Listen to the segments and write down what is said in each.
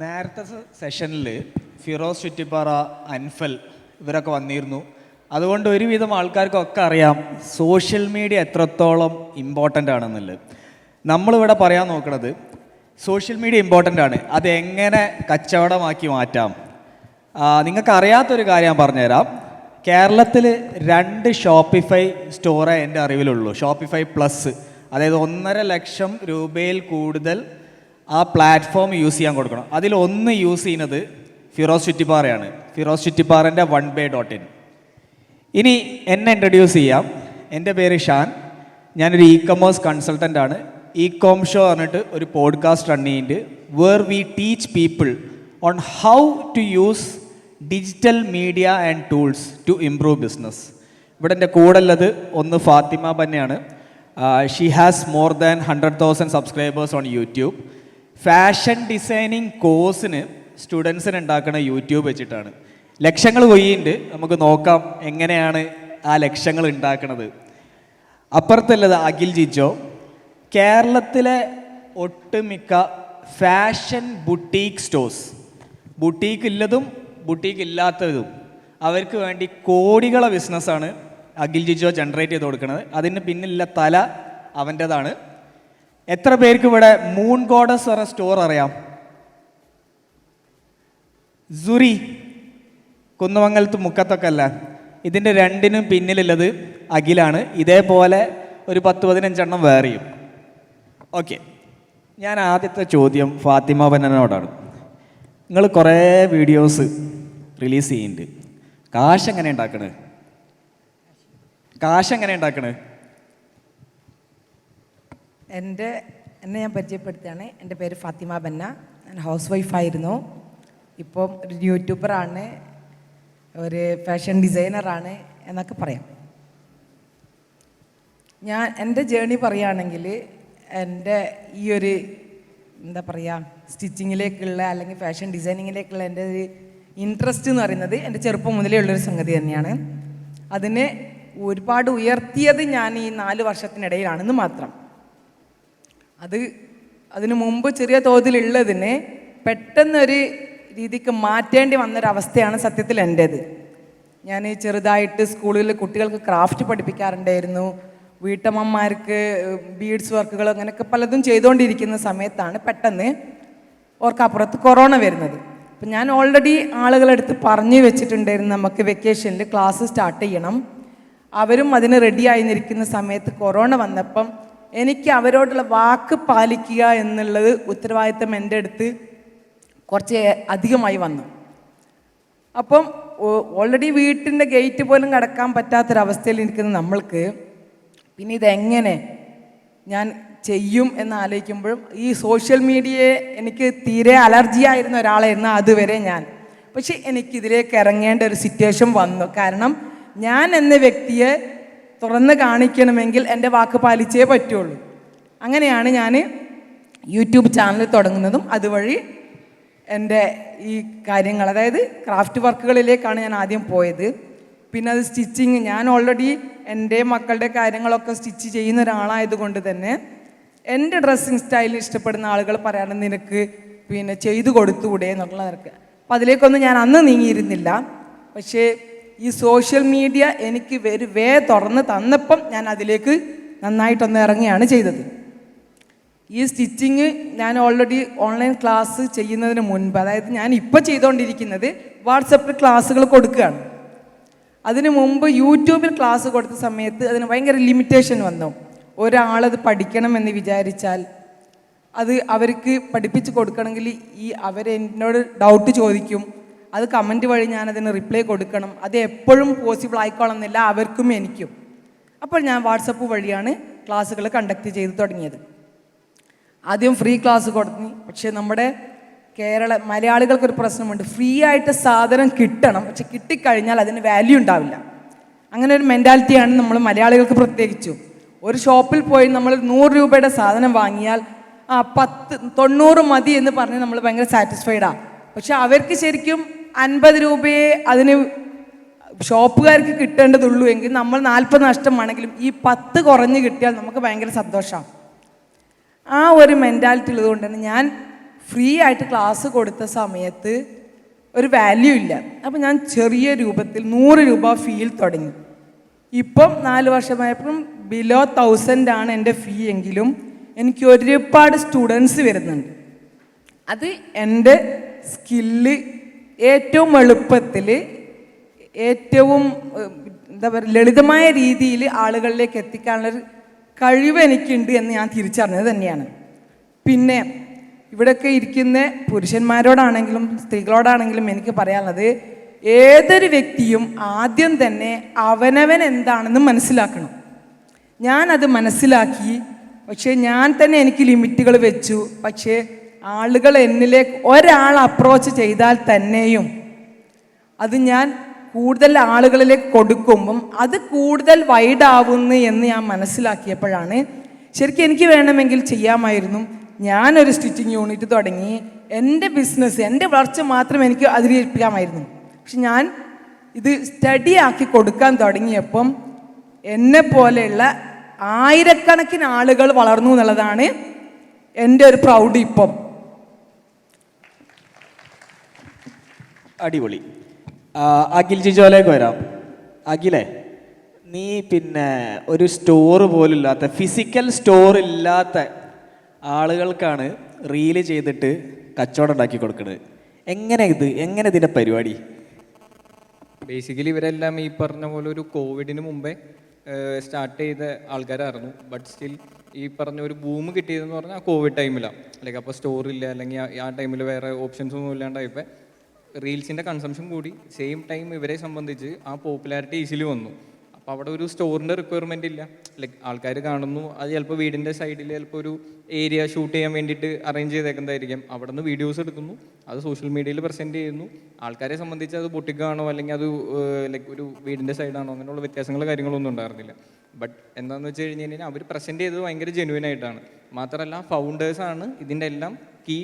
നേരത്തെ സെഷനിൽ ഫിറോസ് ചുറ്റിപ്പാറ അൻഫൽ ഇവരൊക്കെ വന്നിരുന്നു. അതുകൊണ്ട് ഒരുവിധം ആൾക്കാർക്കൊക്കെ അറിയാം സോഷ്യൽ മീഡിയ എത്രത്തോളം ഇമ്പോർട്ടന്റ് ആണെന്നുള്ളത്. നമ്മളിവിടെ പറയാൻ നോക്കുന്നത് സോഷ്യൽ മീഡിയ ഇമ്പോർട്ടന്റ് ആണ്. അത് എങ്ങനെ കച്ചവടമാക്കി മാറ്റാം. നിങ്ങൾക്കറിയാത്തൊരു കാര്യം ഞാൻ പറഞ്ഞുതരാം. കേരളത്തിൽ രണ്ട് ഷോപ്പിഫൈ സ്റ്റോറേ എന്റെ അറിവിലുള്ളൂ. ഷോപ്പിഫൈ പ്ലസ് അതായത് ഒന്നര ലക്ഷം രൂപയിൽ കൂടുതൽ ആ പ്ലാറ്റ്ഫോം യൂസ് ചെയ്യാൻ കൊടുക്കണം. അതിൽ ഒന്ന് യൂസ് ചെയ്യുന്നത് ഫിറോസ് ചുറ്റിപ്പാറയാണ്. ഫിറോസ് ചുറ്റിപ്പാറന്റെ വൺ ബേ ഡോട്ട് ഇൻ ഇനി എന്നെ ഇൻട്രൊഡ്യൂസ് ചെയ്യാം. എന്റെ പേര് ഷാൻ. ഞാനൊരു ഇ കൊമേഴ്സ് കൺസൾട്ടന്റ് ആണ്. ഇ കോം ഷോ പറഞ്ഞിട്ട് ഒരു പോഡ്കാസ്റ്റ് റൺ ചെയ്യുന്നുണ്ട് where we teach people on how to use digital media and tools to improve business ഇവിടെ എന്റെ കൂടെ ഉള്ളത് ഒന്ന് Fathima ബന്നയാണ്. She has more than hundred thousand subscribers on YouTube fashion designing കോഴ്സിന് സ്റ്റുഡൻസിന് ഉണ്ടാക്കുന്ന യൂട്യൂബ് വെച്ചിട്ടാണ്. ലക്ഷങ്ങൾ കൊയ്യുണ്ട് നമുക്ക് നോക്കാം എങ്ങനെയാണ് ആ ലക്ഷങ്ങൾ ഉണ്ടാക്കുന്നത് അപ്പുറത്തുള്ളത് അഖിൽ ജിജോ. കേരളത്തിലെ ഒട്ടുമിക്ക ഫാഷൻ ബുട്ടീക്ക് സ്റ്റോഴ്സ് ബുട്ടീക്ക് ഉള്ളതും ബുട്ടീക്ക് ഇല്ലാത്തതും അവർക്ക് വേണ്ടി കോടികളെ ബിസിനസ്സാണ് അഖിൽ ജിജോ ജനറേറ്റ് ചെയ്ത് കൊടുക്കുന്നത് അതിന് പിന്നിലുള്ള തല അവന്റെതാണ് എത്ര പേർക്ക് ഇവിടെ മൂൺ ഗോഡസ് പറഞ്ഞ സ്റ്റോർ അറിയാം? സുറി മുക്കത്തൊക്കെ അല്ല ഇതിന്റെ രണ്ടിനും പിന്നിലുള്ളത് അഖിലാണ്. ഇതേപോലെ ഒരു പത്ത് പതിനഞ്ചെണ്ണം വേറെയും. ഓക്കെ ഞാൻ ആദ്യത്തെ ചോദ്യം ഫാത്തിമ ബന്നനോടാണ് നിങ്ങൾ കുറേ വീഡിയോസ് റിലീസ് ചെയ്യുന്നുണ്ട്. കാശ് എങ്ങനെ ഉണ്ടാക്കണേ? കാശ് എങ്ങനെ ഉണ്ടാക്കണേ? എന്റെ എന്നെ ഞാൻ പരിചയപ്പെടുത്തുകയാണ്. എന്റെ പേര് ഫാത്തിമ ബന്ന. ഞാൻ ഹൗസ് വൈഫായിരുന്നു ഇപ്പം ഒരു യൂട്യൂബറാണ് ഒരു ഫാഷൻ ഡിസൈനറാണ് എന്നൊക്കെ പറയാം. ഞാൻ എന്റെ ജേണി പറയുകയാണെങ്കിൽ എന്റെ ഈ ഒരു എന്താ പറയുക സ്റ്റിച്ചിങ്ങിലേക്കുള്ള അല്ലെങ്കിൽ ഫാഷൻ ഡിസൈനിങ്ങിലേക്കുള്ള എന്റെ ഒരു ഇൻട്രസ്റ്റ് എന്ന് പറയുന്നത് എന്റെ ചെറുപ്പം മുതലേ ഉള്ളൊരു സംഗതി തന്നെയാണ്. അതിനെ ഒരുപാട് ഉയർത്തിയത് ഞാൻ ഈ നാല് വർഷത്തിനിടയിലാണെന്ന് മാത്രം. അത് അതിനു മുമ്പ് ചെറിയ തോതിലുള്ളതിനെ പെട്ടെന്നൊരു രീതിക്ക് മാറ്റേണ്ടി വന്നൊരവസ്ഥയാണ് സത്യത്തിൽ എന്റേത്. ഞാൻ ചെറുതായിട്ട് സ്കൂളിൽ കുട്ടികൾക്ക് ക്രാഫ്റ്റ് പഠിപ്പിക്കാറുണ്ടായിരുന്നു. വീട്ടമ്മമാർക്ക് ബീഡ്സ് വർക്കുകൾ അങ്ങനെയൊക്കെ പലതും ചെയ്തുകൊണ്ടിരിക്കുന്ന സമയത്താണ് പെട്ടെന്ന് ഓർക്കപ്പുറത്ത് കൊറോണ വരുന്നത്. അപ്പം ഞാൻ ഓൾറെഡി ആളുകളെടുത്ത് പറഞ്ഞു വെച്ചിട്ടുണ്ടായിരുന്നു നമുക്ക് വെക്കേഷനിൽ ക്ലാസ് സ്റ്റാർട്ട് ചെയ്യണം. അവരും അതിന് റെഡിയായി നിൽക്കുന്ന സമയത്ത് കൊറോണ വന്നപ്പം എനിക്ക് അവരോടുള്ള വാക്ക് പാലിക്കുക എന്നുള്ളത് ഉത്തരവാദിത്തം എന്റെ അടുത്ത് കുറച്ച് അധികമായി വന്നു. അപ്പം ഓൾറെഡി വീട്ടിന്റെ ഗേറ്റ് പോലും കടക്കാൻ പറ്റാത്തൊരവസ്ഥയിൽ ഇരിക്കുന്ന നമ്മൾക്ക് പിന്നെ ഇതെങ്ങനെ ഞാൻ ചെയ്യും എന്ന് ആലോചിക്കുമ്പോഴും ഈ സോഷ്യൽ മീഡിയയെ എനിക്ക് തീരെ അലർജി ആയിരുന്ന ഒരാളായിരുന്നു അതുവരെ ഞാൻ. പക്ഷെ എനിക്കിതിലേക്ക് ഇറങ്ങേണ്ട ഒരു സിറ്റുവേഷൻ വന്നു. കാരണം ഞാൻ എന്ന വ്യക്തിയെ തുറന്ന് കാണിക്കണമെങ്കിൽ എന്റെ വാക്ക് പാലിച്ചേ പറ്റുള്ളൂ. അങ്ങനെയാണ് ഞാൻ യൂട്യൂബ് ചാനൽ തുടങ്ങുന്നതും അതുവഴി എന്റെ ഈ കാര്യങ്ങൾ അതായത് ക്രാഫ്റ്റ് വർക്കുകളിലേക്കാണ് ഞാൻ ആദ്യം പോയത്. പിന്നെ അത് സ്റ്റിച്ചിങ് ഞാൻ ഓൾറെഡി എന്റെ മക്കളുടെ കാര്യങ്ങളൊക്കെ സ്റ്റിച്ച് ചെയ്യുന്ന ഒരാളായതുകൊണ്ട് തന്നെ എന്റെ ഡ്രസ്സിങ് സ്റ്റൈൽ ഇഷ്ടപ്പെടുന്ന ആളുകൾ പറയാണ് നിനക്ക് പിന്നെ ചെയ്തു കൊടുത്തുകൂടെ എന്നുള്ള നിനക്ക് അപ്പം അതിലേക്കൊന്നും ഞാൻ അന്ന് നീങ്ങിയിരുന്നില്ല. പക്ഷേ ഈ സോഷ്യൽ മീഡിയ എനിക്ക് ഒരു വേ തുറന്ന് തന്നപ്പം ഞാൻ അതിലേക്ക് നന്നായിട്ടൊന്ന് ഇറങ്ങിയാണ് ചെയ്തത്. ഈ സ്റ്റിച്ചിങ് ഞാൻ ഓൾറെഡി ഓൺലൈൻ ക്ലാസ് ചെയ്യുന്നതിന് മുൻപ് അതായത് ഞാൻ ഇപ്പോൾ ചെയ്തുകൊണ്ടിരിക്കുന്നത് വാട്സപ്പിൽ ക്ലാസ്സുകൾ കൊടുക്കുകയാണ്. അതിന് മുമ്പ് യൂട്യൂബിൽ ക്ലാസ് കൊടുത്ത സമയത്ത് അതിന് ഭയങ്കര ലിമിറ്റേഷൻ വന്നു. ഒരാളത് പഠിക്കണമെന്ന് വിചാരിച്ചാൽ അത് അവർക്ക് പഠിപ്പിച്ച് കൊടുക്കണമെങ്കിൽ ഈ അവരെന്നോട് ഡൗട്ട് ചോദിക്കും. അത് കമന്റ് വഴി ഞാൻ അതിന് റിപ്ലൈ കൊടുക്കണം. അത് എപ്പോഴും പോസിബിൾ ആയിക്കോളണമെന്നില്ല അവർക്കും എനിക്കും. അപ്പോൾ ഞാൻ വാട്സപ്പ് വഴിയാണ് ക്ലാസ്സുകൾ കണ്ടക്ട് ചെയ്ത് തുടങ്ങിയത്. ആദ്യം ഫ്രീ ക്ലാസ് കൊടുത്തു. പക്ഷേ നമ്മുടെ കേരള മലയാളികൾക്കൊരു പ്രശ്നമുണ്ട്. ഫ്രീ ആയിട്ട് സാധനം കിട്ടണം. പക്ഷെ കിട്ടിക്കഴിഞ്ഞാൽ അതിന് വാല്യൂ ഉണ്ടാവില്ല. അങ്ങനെ ഒരു മെന്റാലിറ്റിയാണ് നമ്മൾ മലയാളികൾക്ക് പ്രത്യേകിച്ചും. ഒരു ഷോപ്പിൽ പോയി നമ്മൾ നൂറ് രൂപയുടെ സാധനം വാങ്ങിയാൽ ആ പത്ത് തൊണ്ണൂറ് മതി എന്ന് പറഞ്ഞ് നമ്മൾ ഭയങ്കര സാറ്റിസ്ഫൈഡാണ് പക്ഷെ അവർക്ക് ശരിക്കും അൻപത് രൂപയെ അതിന് ഷോപ്പുകാർക്ക് കിട്ടേണ്ടതുള്ളൂ എങ്കിൽ നമ്മൾ നാൽപ്പത് നഷ്ടമാണെങ്കിലും ഈ പത്ത് കുറഞ്ഞ് കിട്ടിയാൽ നമുക്ക് ഭയങ്കര സന്തോഷമാണ് ആ ഒരു മെന്റാലിറ്റി ഉള്ളതുകൊണ്ട് തന്നെ ഞാൻ ഫ്രീ ആയിട്ട് ക്ലാസ് കൊടുത്ത സമയത്ത് ഒരു വാല്യൂ ഇല്ല. അപ്പം ഞാൻ ചെറിയ രൂപത്തിൽ നൂറ് രൂപ ഫീൽ തുടങ്ങി. ഇപ്പം നാല് വർഷമായപ്പോഴും ബിലോ തൗസൻഡ് ആണ് എന്റെ ഫീ എങ്കിലും എനിക്ക് ഒരുപാട് സ്റ്റുഡൻസ് വരുന്നുണ്ട്. അത് എന്റെ സ്കില്ല് ഏറ്റവും എളുപ്പത്തിൽ ഏറ്റവും എന്താ പറയുക ലളിതമായ രീതിയിൽ ആളുകളിലേക്ക് എത്തിക്കാനുള്ളൊരു കഴിവ് എനിക്കുണ്ട് എന്ന് ഞാൻ തിരിച്ചറിഞ്ഞത് തന്നെയാണ്. പിന്നെ ഇവിടെയൊക്കെ ഇരിക്കുന്ന പുരുഷന്മാരോടാണെങ്കിലും സ്ത്രീകളോടാണെങ്കിലും എനിക്ക് പറയാനുള്ളത് ഏതൊരു വ്യക്തിയും ആദ്യം തന്നെ അവനവൻ എന്താണെന്ന് മനസ്സിലാക്കണം. ഞാനത് മനസ്സിലാക്കി പക്ഷേ ഞാൻ തന്നെ എനിക്ക് ലിമിറ്റുകൾ വെച്ചു. പക്ഷേ ആളുകൾ എന്നിലേക്ക് ഒരാൾ അപ്രോച്ച് ചെയ്താൽ തന്നെയും അത് ഞാൻ കൂടുതൽ ആളുകളിലേക്ക് കൊടുക്കുമ്പം അത് കൂടുതൽ വൈഡാവുന്നു എന്ന് ഞാൻ മനസ്സിലാക്കിയപ്പോഴാണ് ശരിക്കും എനിക്ക് വേണമെങ്കിൽ ചെയ്യാമായിരുന്നു. ഞാനൊരു സ്റ്റിച്ചിങ് യൂണിറ്റ് തുടങ്ങി. എന്റെ ബിസിനസ് എന്റെ വളർച്ച മാത്രം എനിക്ക് അതിരിപ്പിക്കാമായിരുന്നു പക്ഷെ ഞാൻ ഇത് സ്റ്റഡി ആക്കി കൊടുക്കാൻ തുടങ്ങിയപ്പം എന്നെ പോലെയുള്ള ആയിരക്കണക്കിന് ആളുകൾ വളർന്നു എന്നുള്ളതാണ് എന്റെ ഒരു പ്രൗഡ് ഇപ്പം. അടിപൊളി. അഖിൽ ജിജോലേക്ക് വരാം. അഖിലേ നീ പിന്നെ ഒരു സ്റ്റോർ പോലില്ലാത്ത ഫിസിക്കൽ സ്റ്റോർ ഇല്ലാത്ത ആളുകൾക്കാണ് റീൽ ചെയ്തിട്ട് കച്ചവടം ഉണ്ടാക്കി കൊടുക്കുന്നത് എങ്ങനെ ഇത് എങ്ങനെ ഇതിന്റെ പരിപാടി? ബേസിക്കലി ഇവരെല്ലാം ഈ പറഞ്ഞ പോലെ ഒരു കോവിഡിന് മുമ്പേ സ്റ്റാർട്ട് ചെയ്ത ആൾക്കാരായിരുന്നു. ബട്ട് സ്റ്റിൽ ഈ പറഞ്ഞ ഒരു ബൂം കിട്ടിയതെന്ന് പറഞ്ഞാൽ കോവിഡ് ടൈമിലാണ് ലൈക്ക് അപ്പോൾ സ്റ്റോറില്ല അല്ലെങ്കിൽ ആ- ആ ടൈമിൽ വേറെ ഓപ്ഷൻസ് ഒന്നും ഇല്ലാണ്ടായപ്പോൾ റീൽസിന്റെ കൺസംഷൻ കൂടി സെയിം ടൈം ഇവരെ സംബന്ധിച്ച് ആ പോപ്പുലാരിറ്റി ഈസിലി വന്നു. അപ്പോൾ അവിടെ ഒരു സ്റ്റോറിന്റെ റിക്വയർമെന്റ് ഇല്ല. ലൈക്ക് ആൾക്കാർ കാണുന്നു അത് ചിലപ്പോൾ വീടിന്റെ സൈഡിൽ ചിലപ്പോൾ ഒരു ഏരിയ ഷൂട്ട് ചെയ്യാൻ വേണ്ടിയിട്ട് അറേഞ്ച് ചെയ്തേക്കുന്നതായിരിക്കും. അവിടെ നിന്ന് വീഡിയോസ് എടുക്കുന്നു അത് സോഷ്യൽ മീഡിയയിൽ പ്രസന്റ് ചെയ്യുന്നു. ആൾക്കാരെ സംബന്ധിച്ച് അത് പൊട്ടിക്കാണോ അല്ലെങ്കിൽ അത് ലൈക്ക് ഒരു വീടിന്റെ സൈഡാണോ അങ്ങനെയുള്ള വ്യത്യാസങ്ങൾ കാര്യങ്ങളൊന്നും ഉണ്ടായിരുന്നില്ല. ബട്ട് എന്താണെന്ന് വെച്ച് കഴിഞ്ഞ് കഴിഞ്ഞാൽ അവർ പ്രസന്റ് ചെയ്തത് ഭയങ്കര ജെനുവിനായിട്ടാണ് മാത്രമല്ല ഫൗണ്ടേഴ്സാണ് ഇതിന്റെ എല്ലാം കീ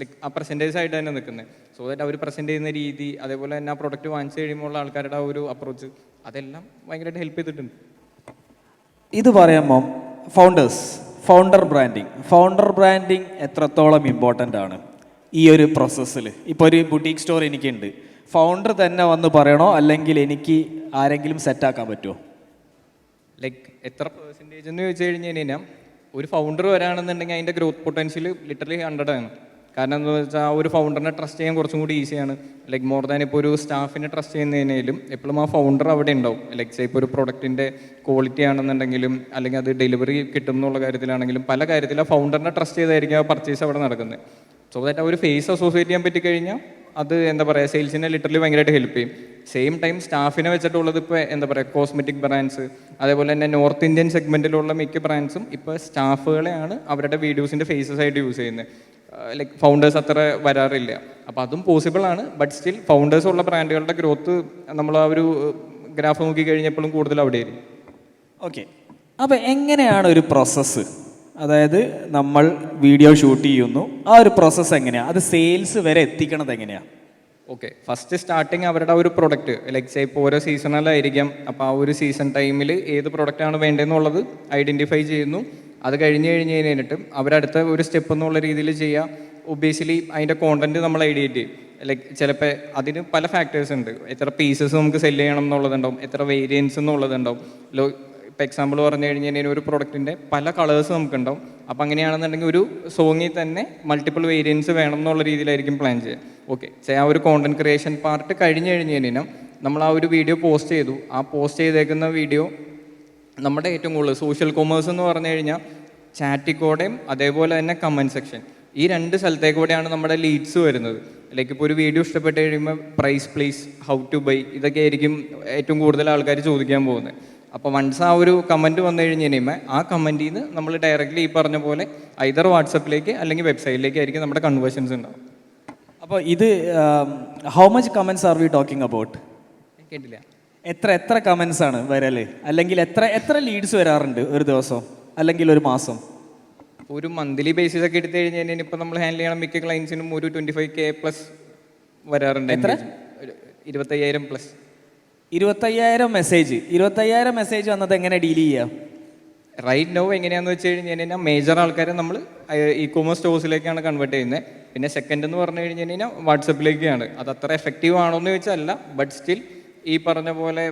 ലൈക്ക് ആ പ്രസന്റേഴ്സ് ആയിട്ട് തന്നെ നിൽക്കുന്നത് സോ ദാറ്റ് അവർ പ്രസന്റ് ചെയ്യുന്ന രീതി അതേപോലെ തന്നെ ആ പ്രൊഡക്റ്റ് വാങ്ങിച്ചു കഴിയുമ്പോൾ ഉള്ള ആൾക്കാരുടെ ആ ഒരു അപ്രോച്ച് അതെല്ലാം ഭയങ്കരമായിട്ട് ഹെൽപ്പ് ചെയ്തിട്ടുണ്ട്. ഇത് പറയുമ്പം founders founder branding founder branding എത്രത്തോളം ഇമ്പോർട്ടന്റ് ആണ് ഈ ഒരു പ്രോസസ്സിൽ ഇപ്പോൾ ഒരു ബുട്ടീക്ക് സ്റ്റോർ എനിക്കുണ്ട്. ഫൗണ്ടർ തന്നെ വന്ന് പറയണോ? അല്ലെങ്കിൽ എനിക്ക് ആരെങ്കിലും സെറ്റാക്കാൻ പറ്റുമോ ലൈക്ക് എത്ര പെർസെന്റേജ് എന്ന് ചോദിച്ചു കഴിഞ്ഞ് കഴിഞ്ഞാൽ ഒരു ഫൗണ്ടർ വരാണെന്നുണ്ടെങ്കിൽ അതിന്റെ ഗ്രോത്ത് പൊട്ടൻഷ്യൽ ലിറ്ററലി ഹൺഡ്രഡ് ആണ്. കാരണം എന്താ വെച്ചാൽ ആ ഒരു ഫൗണ്ടറിനെ ട്രസ്റ്റ് ചെയ്യാൻ കുറച്ചും കൂടി ഈസിയാണ് ലൈക്ക് മോർ ദാൻ ഇപ്പോൾ ഒരു സ്റ്റാഫിനെ ട്രസ്റ്റ് ചെയ്യുന്നതിനേലും എപ്പോഴും ആ ഫൗണ്ടർ അവിടെ ഉണ്ടാവും. ലൈക്ക് ഇപ്പോൾ ഒരു പ്രൊഡക്റ്റിന്റെ ക്വാളിറ്റി ആണെന്നുണ്ടെങ്കിലും അല്ലെങ്കിൽ അത് ഡെലിവറി കിട്ടും എന്നുള്ള കാര്യത്തിലാണെങ്കിലും പല കാര്യത്തിലും ആ ഫൗണ്ടറിനെ ട്രസ്റ്റ് ചെയ്തായിരിക്കും ആ പർച്ചേസ് അവിടെ നടക്കുന്നത്. സോ ദാറ്റ് ആ ഒരു ഫേസ് അസോസിയേറ്റ് ചെയ്യാൻ പറ്റിക്കഴിഞ്ഞാൽ അത് എന്താ പറയുക സെയിൽസിനെ ലിറ്ററലി ഭയങ്കരമായിട്ട് ഹെൽപ്പ് ചെയ്യും. സെയിം ടൈം സ്റ്റാഫിനെ വെച്ചിട്ടുള്ളത് ഇപ്പോൾ എന്താ പറയുക കോസ്മെറ്റിക് ബ്രാൻഡ്സ് അതേപോലെ തന്നെ നോർത്ത് ഇന്ത്യൻ സെഗ്മെന്റിലുള്ള മിക്ക ബ്രാൻഡ്സും ഇപ്പോൾ സ്റ്റാഫുകളെയാണ് അവരുടെ വീഡിയോസിന്റെ ഫേസസ് ആയിട്ട് യൂസ് ചെയ്യുന്നത് ലൈക്ക് ഫൗണ്ടേഴ്സ് അത്ര വരാറില്ല. അപ്പോൾ അതും പോസിബിൾ ആണ്. ബട്ട് സ്റ്റിൽ ഫൗണ്ടേഴ്സ് ഉള്ള ബ്രാൻഡുകളുടെ ഗ്രോത്ത് നമ്മൾ ആ ഒരു ഗ്രാഫ് നോക്കി കഴിഞ്ഞപ്പോഴും കൂടുതൽ ആയിരുന്നു ഓക്കെ അപ്പോൾ എങ്ങനെയാണ് ഒരു പ്രോസസ്സ് അതായത് നമ്മൾ വീഡിയോ ഷൂട്ട് ചെയ്യുന്നു. ആ ഒരു പ്രോസസ്സ് എങ്ങനെയാണ് അത് സെയിൽസ് വരെ എത്തിക്കണത് എങ്ങനെയാണ് ഓക്കെ ഫസ്റ്റ് സ്റ്റാർട്ടിങ് അവരുടെ ഒരു പ്രൊഡക്റ്റ് ലൈക്ക് സേ ഇപ്പോൾ ഓരോ സീസണലായിരിക്കാം അപ്പോൾ ആ ഒരു സീസൺ ടൈമിൽ ഏത് പ്രൊഡക്റ്റാണ് വേണ്ടതെന്നുള്ളത് ഐഡന്റിഫൈ ചെയ്യുന്നു. അത് കഴിഞ്ഞ് കഴിഞ്ഞ് കഴിഞ്ഞിട്ട് അവരടുത്ത ഒരു സ്റ്റെപ്പ് എന്നുള്ള രീതിയിൽ ചെയ്യുക ഒബിയസ്ലി അതിന്റെ കോണ്ടന്റ് നമ്മൾ ഐഡിയേറ്റ് ചെയ്യും. ലൈക്ക് ചിലപ്പോൾ അതിന് പല ഫാക്ടേഴ്സ് ഉണ്ട്. എത്ര പീസസ് നമുക്ക് സെൽ ചെയ്യണം എന്നുള്ളതുണ്ടാവും. എത്ര വേരിയൻസ് എന്നുള്ളതുണ്ടാവും. ഇപ്പോൾ എക്സാമ്പിൾ പറഞ്ഞു കഴിഞ്ഞ് കഴിഞ്ഞാൽ ഒരു പ്രൊഡക്റ്റിന്റെ പല കളേഴ്സ് നമുക്കുണ്ടാവും. അപ്പോൾ അങ്ങനെയാണെന്നുണ്ടെങ്കിൽ ഒരു സോങ്ങിൽ തന്നെ മൾട്ടിപ്പിൾ വേരിയൻസ് വേണം എന്നുള്ള രീതിയിലായിരിക്കും പ്ലാൻ ചെയ്യുക. ഓക്കെ ആ ഒരു കോണ്ടന്റ് ക്രിയേഷൻ പാർട്ട് കഴിഞ്ഞ് കഴിഞ്ഞ് കഴിഞ്ഞാൽ നമ്മൾ ആ ഒരു വീഡിയോ പോസ്റ്റ് ചെയ്തു. ആ പോസ്റ്റ് ചെയ്തേക്കുന്ന വീഡിയോ നമ്മുടെ ഏറ്റവും കൂടുതൽ സോഷ്യൽ കൊമേഴ്സ് എന്ന് പറഞ്ഞു കഴിഞ്ഞാൽ ചാറ്റിക്കോടെയും അതേപോലെ തന്നെ കമന്റ് സെക്ഷൻ ഈ രണ്ട് സ്ഥലത്തേക്കൂടെയാണ് നമ്മുടെ ലീഡ്സ് വരുന്നത്. ലൈക്ക് ഇപ്പോൾ ഒരു വീഡിയോ ഇഷ്ടപ്പെട്ട് കഴിയുമ്പോൾ price please how to buy ഇതൊക്കെ ആയിരിക്കും ഏറ്റവും കൂടുതൽ ആൾക്കാർ ചോദിക്കാൻ പോകുന്നത്. അപ്പോൾ വൺസ് ആ ഒരു കമന്റ് വന്നു കഴിഞ്ഞ് കഴിയുമ്പോൾ ആ കമന്റിൽ നിന്ന് നമ്മൾ ഡയറക്റ്റ്ലി ഈ പറഞ്ഞ പോലെ ഐതർ വാട്സപ്പിലേക്ക് അല്ലെങ്കിൽ വെബ്സൈറ്റിലേക്ക് ആയിരിക്കും നമ്മുടെ കൺവേർഷൻസ് ഉണ്ടാവും. അപ്പോൾ ഇത് how much comments are we talking about കേട്ടില്ല. എത്ര എത്ര കമൻസ് ആണ് വരൽ? അല്ലെങ്കിൽ എത്ര എത്ര ലീഡ്സ് വരാറുണ്ട് ഒരു ദിവസം? അല്ലെങ്കിൽ ഒരു മാസം? ഒരു മന്ത്ലി ബേസിസ് ഒക്കെ എടുത്തു കഴിഞ്ഞ് കഴിഞ്ഞാൽ ഇപ്പം നമ്മൾ ഹാൻഡിൽ ചെയ്യണം മിക്ക ക്ലയൻസിനും ഒരു ട്വന്റി ഫൈവ് കെ പ്ലസ് വരാറുണ്ട് എത്ര? ഇരുപത്തയ്യായിരം പ്ലസ് ഇരുപത്തയ്യായിരം മെസ്സേജ് ഇരുപത്തയ്യായിരം മെസ്സേജ് വന്നത് എങ്ങനെ ഡീൽ ചെയ്യാം? റൈറ്റ് നോ എങ്ങനെയാണെന്ന് വെച്ച് കഴിഞ്ഞ് കഴിഞ്ഞാൽ മേജർ ആൾക്കാരെ നമ്മൾ ഇ കോമേഴ്സ് സ്റ്റോഴ്സിലേക്കാണ് കൺവേർട്ട് ചെയ്യുന്നത്. പിന്നെ സെക്കൻഡ് എന്ന് പറഞ്ഞു കഴിഞ്ഞ് കഴിഞ്ഞാൽ വാട്സപ്പിലേക്കാണ് അത് അത്ര എഫക്റ്റീവ് ആണോ എന്ന് ചോദിച്ചാൽ അല്ല ബട്ട് സ്റ്റിൽ ഈ പറഞ്ഞ പോലെ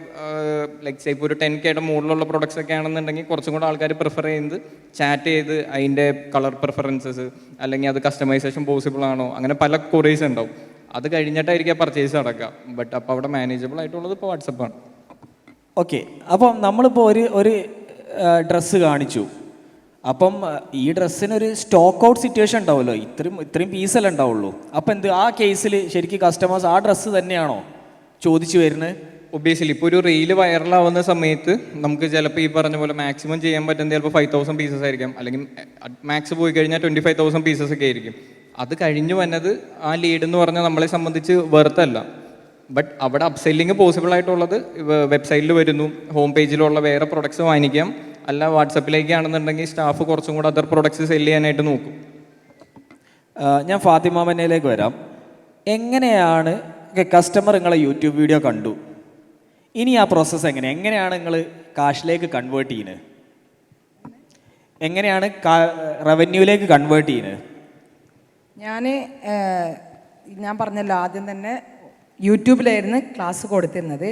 ലൈക്ക് ഇപ്പോൾ ഒരു ടെൻ കെയുടെ മുകളിലുള്ള പ്രൊഡക്ട്സ് ഒക്കെ ആണെന്നുണ്ടെങ്കിൽ കുറച്ചും കൂടെ ആൾക്കാർ പ്രിഫർ ചെയ്യുന്നത് ചാറ്റ് ചെയ്ത് അതിന്റെ കളർ പ്രിഫറൻസസ് അല്ലെങ്കിൽ അത് കസ്റ്റമൈസേഷൻ പോസിബിൾ ആണോ? അങ്ങനെ പല കൊറീസ് ഉണ്ടാവും. അത് കഴിഞ്ഞിട്ടായിരിക്കും പർച്ചേസ് നടക്കുക. ബട്ട് അപ്പോൾ അവിടെ മാനേജബിൾ ആയിട്ടുള്ളത് ഇപ്പോൾ വാട്സപ്പാണ് ഓക്കെ അപ്പം നമ്മളിപ്പോൾ ഒരു ഒരു ഡ്രസ്സ് കാണിച്ചു. അപ്പം ഈ ഡ്രസ്സിനൊരു സ്റ്റോക്ക് ഔട്ട് സിറ്റുവേഷൻ ഉണ്ടാവുമല്ലോ. ഇത്രയും ഇത്രയും പീസല്ലേ ഉണ്ടാവുള്ളൂ. അപ്പം എന്ത് ആ കേസിൽ ശരിക്കും കസ്റ്റമേഴ്സ് ആ ഡ്രസ്സ് തന്നെയാണോ ചോദിച്ചു വരുന്നത്? ഒബിയസ്ലി ഇപ്പോൾ ഒരു റീൽ വൈറലാവുന്ന സമയത്ത് നമുക്ക് ചിലപ്പോൾ ഈ പറഞ്ഞ പോലെ മാക്സിമം ചെയ്യാൻ പറ്റുന്നത് ചിലപ്പോൾ ഫൈവ് തൗസൻഡ് പീസസ് ആയിരിക്കും. അല്ലെങ്കിൽ മാക്സ് പോയി കഴിഞ്ഞാൽ ട്വന്റി ഫൈവ് തൗസൻഡ് പീസസ് ഒക്കെ ആയിരിക്കും. അത് കഴിഞ്ഞു വന്നത് ആ ലീഡ് എന്ന് പറഞ്ഞാൽ നമ്മളെ സംബന്ധിച്ച് വെറുതല്ല ബട്ട് അവിടെ അപ്സെല്ലിങ് പോസിബിൾ ആയിട്ടുള്ളത് വെബ്സൈറ്റിൽ വരുന്നു ഹോം പേജിലുള്ള വേറെ പ്രൊഡക്ട്സ് വാങ്ങിക്കാം. അല്ല വാട്സപ്പിലേക്കാണെന്നുണ്ടെങ്കിൽ സ്റ്റാഫ് കുറച്ചും കൂടെ അതർ പ്രൊഡക്ട്സ് സെൽ ചെയ്യാനായിട്ട് നോക്കും. ഞാൻ ഫാത്തിമ മന്നയിലേക്ക് വരാം. എങ്ങനെയാണ് കസ്റ്റമർ നിങ്ങളെ യൂട്യൂബ് വീഡിയോ കണ്ടു? ഇനി ആ പ്രോസസ്സ് എങ്ങനെ? എങ്ങനെയാണ് നിങ്ങൾ കാഷിലേക്ക് കൺവേർട്ട് ചെയ്യുന്നത്? എങ്ങനെയാണ് റവന്യൂലേക്ക് കൺവേർട്ട് ചെയ്യുന്നത്? ഞാൻ ഞാൻ പറഞ്ഞല്ലോ ആദ്യം തന്നെ യൂട്യൂബിലായിരുന്നു ക്ലാസ് കൊടുത്തിരുന്നത്.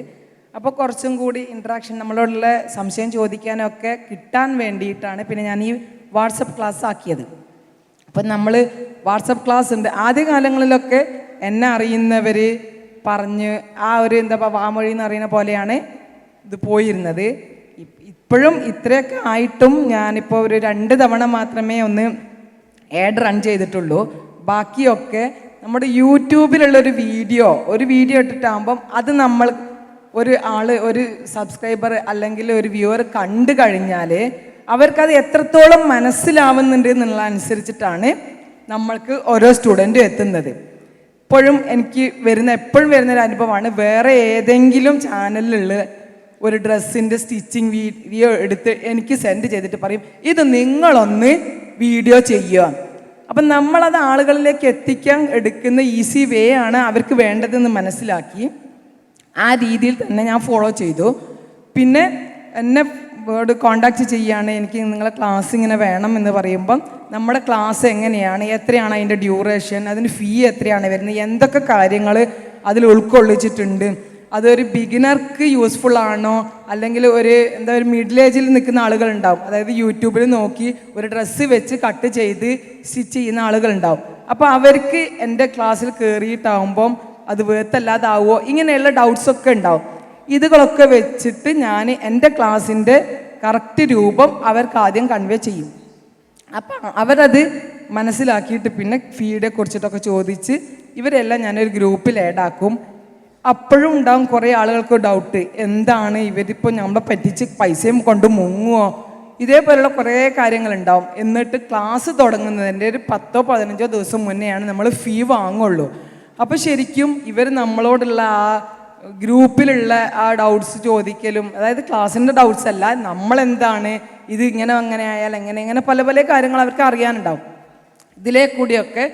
അപ്പോൾ കുറച്ചും കൂടി ഇൻട്രാക്ഷൻ നമ്മളോടുള്ള സംശയം ചോദിക്കാനൊക്കെ കിട്ടാൻ വേണ്ടിയിട്ടാണ് പിന്നെ ഞാൻ ഈ വാട്സപ്പ് ക്ലാസ് ആക്കിയത്. അപ്പം നമ്മൾ വാട്സപ്പ് ക്ലാസ് ഉണ്ട്. ആദ്യ കാലങ്ങളിലൊക്കെ എന്നെ അറിയുന്നവർ പറഞ്ഞ് ആ ഒരു എന്താ വാമൊഴി എന്ന് അറിയുന്ന പോലെയാണ് ഇത് പോയിരുന്നത്. ഇപ്പോഴും ഇത്രയൊക്കെ ആയിട്ടും ഞാനിപ്പോൾ ഒരു രണ്ട് തവണ മാത്രമേ ഒന്ന് ആഡ് റൺ ചെയ്തിട്ടുള്ളൂ. ബാക്കിയൊക്കെ നമ്മുടെ യൂട്യൂബിലുള്ള ഒരു വീഡിയോ ഒരു വീഡിയോ ഇട്ടിട്ടാകുമ്പം അത് നമ്മൾ ഒരു ആൾ ഒരു സബ്സ്ക്രൈബർ അല്ലെങ്കിൽ ഒരു വ്യൂവർ കണ്ടു കഴിഞ്ഞാൽ അവർക്കത് എത്രത്തോളം മനസ്സിലാവുന്നുണ്ട് എന്നുള്ള അനുസരിച്ചിട്ടാണ് നമ്മൾക്ക് ഓരോ സ്റ്റുഡന്റും എത്തുന്നത്. ഇപ്പോഴും എനിക്ക് വരുന്ന എപ്പോഴും വരുന്ന ഒരു അനുഭവമാണ് വേറെ ഏതെങ്കിലും ചാനലിലുള്ള ഒരു ഡ്രസ്സിന്റെ സ്റ്റിച്ചിങ് വീഡിയോ എടുത്ത് എനിക്ക് സെൻഡ് ചെയ്തിട്ട് പറയും ഇത് നിങ്ങളൊന്ന് വീഡിയോ ചെയ്യുക. അപ്പം നമ്മളത് ആളുകളിലേക്ക് എത്തിക്കാൻ എടുക്കുന്ന ഈസി വേ ആണ് അവർക്ക് വേണ്ടതെന്ന് മനസ്സിലാക്കി. ആ രീതിയിൽ തന്നെ ഞാൻ ഫോളോ ചെയ്തു. പിന്നെ എന്നെ വേർഡ് കോണ്ടാക്ട് ചെയ്യുകയാണ് എനിക്ക് നിങ്ങളെ ക്ലാസ് ഇങ്ങനെ വേണം എന്ന് പറയുമ്പം നമ്മുടെ ക്ലാസ് എങ്ങനെയാണ്? എത്രയാണ് അതിന്റെ ഡ്യൂറേഷൻ അതിന് ഫീ എത്രയാണ് വരുന്നത്? എന്തൊക്കെ കാര്യങ്ങൾ അതിൽ ഉൾക്കൊള്ളിച്ചിട്ടുണ്ട്? അതൊരു ബിഗിനർക്ക് യൂസ്ഫുൾ ആണോ? അല്ലെങ്കിൽ ഒരു എന്താ ഒരു മിഡിൽ ഏജിൽ നിൽക്കുന്ന ആളുകൾ ഉണ്ടാവും അതായത് യൂട്യൂബിൽ നോക്കി ഒരു ഡ്രസ്സ് വെച്ച് കട്ട് ചെയ്ത് സ്റ്റിച്ച് ചെയ്യുന്ന ആളുകൾ ഉണ്ടാവും അപ്പോൾ അവർക്ക് എന്റെ ക്ലാസ്സിൽ കയറിയിട്ടാവുമ്പം അത് വേർത്തല്ലാതാവോ? ഇങ്ങനെയുള്ള ഡൗട്ട്സ് ഒക്കെ ഉണ്ടാവും. ഇതുകളൊക്കെ വെച്ചിട്ട് ഞാൻ എന്റെ ക്ലാസ്സിന്റെ കറക്റ്റ് രൂപം അവർക്ക് ആദ്യം കൺവേ ചെയ്യും. അപ്പം അവരത് മനസ്സിലാക്കിയിട്ട് പിന്നെ ഫീഡെ കുറിച്ചിട്ടൊക്കെ ചോദിച്ച് ഇവരെല്ലാം ഞാനൊരു ഗ്രൂപ്പിൽ ആഡാക്കും അപ്പോഴും ഉണ്ടാവും കുറേ ആളുകൾക്ക് ഡൗട്ട് എന്താണ് ഇവരിപ്പോൾ നമ്മളെ പറ്റിച്ച് പൈസയും കൊണ്ട് മുങ്ങുമോ ഇതേപോലെയുള്ള കുറേ കാര്യങ്ങളുണ്ടാവും. എന്നിട്ട് ക്ലാസ് തുടങ്ങുന്നതിന്റെ ഒരു പത്തോ പതിനഞ്ചോ ദിവസം മുന്നെയാണ് നമ്മൾ ഫീ വാങ്ങുള്ളൂ. അപ്പോൾ ശരിക്കും ഇവർ നമ്മളോടുള്ള ആ ഗ്രൂപ്പിലുള്ള ആ ഡൗട്ട്സ് ചോദിക്കലും അതായത് ക്ലാസ്സിന്റെ ഡൗട്ട്സ് അല്ല നമ്മളെന്താണ്? ഇത് ഇങ്ങനെ അങ്ങനെ ആയാൽ എങ്ങനെ? ഇങ്ങനെ പല പല കാര്യങ്ങൾ അവർക്ക് അറിയാനുണ്ടാവും. ഇതിലെ കൂടിയൊക്കെ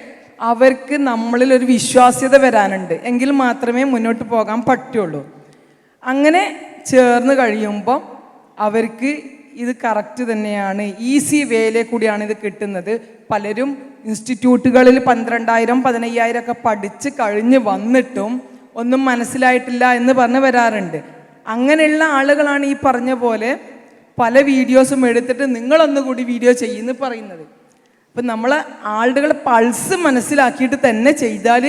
അവർക്ക് നമ്മളിൽ ഒരു വിശ്വാസ്യത വരാനുണ്ട്. എങ്കിൽ മാത്രമേ മുന്നോട്ട് പോകാൻ പറ്റുള്ളൂ. അങ്ങനെ ചേർന്ന് കഴിയുമ്പം അവർക്ക് ഇത് കറക്റ്റ് തന്നെയാണ്. ഈസി വേയിലെ കൂടിയാണ് ഇത് കിട്ടുന്നത്. പലരും ഇൻസ്റ്റിറ്റ്യൂട്ടുകളിൽ പന്ത്രണ്ടായിരം പതിനയ്യായിരം ഒക്കെ പഠിച്ച് കഴിഞ്ഞ് വന്നിട്ടും ഒന്നും മനസ്സിലായിട്ടില്ല എന്ന് പറഞ്ഞ് വരാറുണ്ട്. അങ്ങനെയുള്ള ആളുകളാണ് ഈ പറഞ്ഞ പോലെ പല വീഡിയോസും എടുത്തിട്ട് നിങ്ങളൊന്നുകൂടി വീഡിയോ ചെയ്യുന്നു പറയുന്നത്. അപ്പം നമ്മൾ ആളുകളെ പൾസ് മനസ്സിലാക്കിയിട്ട് തന്നെ ചെയ്താൽ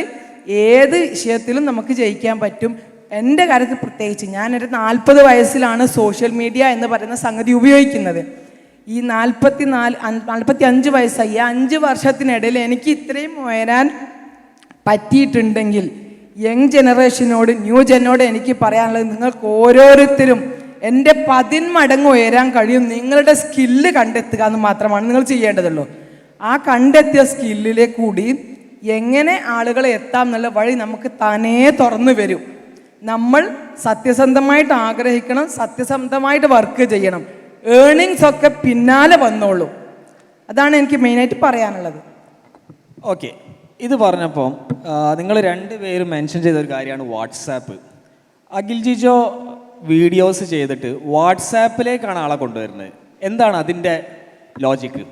ഏത് വിഷയത്തിലും നമുക്ക് ജയിക്കാൻ പറ്റും. എന്റെ കാര്യത്തിൽ പ്രത്യേകിച്ച് ഞാനൊരു നാൽപ്പത് വയസ്സിലാണ് സോഷ്യൽ മീഡിയ എന്ന് പറയുന്ന സംഗതി ഉപയോഗിക്കുന്നത്. ഈ നാൽപ്പത്തി നാല് നാൽപ്പത്തി അഞ്ച് വയസ്സായി അഞ്ച് വർഷത്തിനിടയിൽ എനിക്ക് ഇത്രയും ഉയരാൻ പറ്റിയിട്ടുണ്ടെങ്കിൽ യങ് ജനറേഷനോട് ന്യൂ ജനോട് എനിക്ക് പറയാനുള്ളത് നിങ്ങൾക്ക് ഓരോരുത്തരും എന്റെ പതിന്മടങ്ങ് ഉയരാൻ കഴിയും. നിങ്ങളുടെ സ്കില്ല് കണ്ടെത്തുക എന്ന് മാത്രമാണ് നിങ്ങൾ ചെയ്യേണ്ടതുള്ളൂ. ആ കണ്ടെത്തിയ സ്കില്ലിലെ കൂടി എങ്ങനെ ആളുകളെ എത്താം എന്നുള്ള വഴി നമുക്ക് തനേ തുറന്നു വരും. നമ്മൾ സത്യസന്ധമായിട്ട് ആഗ്രഹിക്കണം സത്യസന്ധമായിട്ട് വർക്ക് ചെയ്യണം. ഏണിങ്സ് ഒക്കെ പിന്നാലെ വന്നോളൂ. അതാണ് എനിക്ക് മെയിനായിട്ട് പറയാനുള്ളത്. ഓക്കെ ഇത് പറഞ്ഞപ്പോൾ നിങ്ങൾ രണ്ടുപേരും മെൻഷൻ ചെയ്ത ഒരു കാര്യമാണ് വാട്സാപ്പ് അഖിൽ ജിജോ വീഡിയോസ് ചെയ്തിട്ട് വാട്സാപ്പിലേക്കാണ് ആളെ കൊണ്ടുവരുന്നത്. എന്താണ് അതിന്റെ ലോജിക്ക്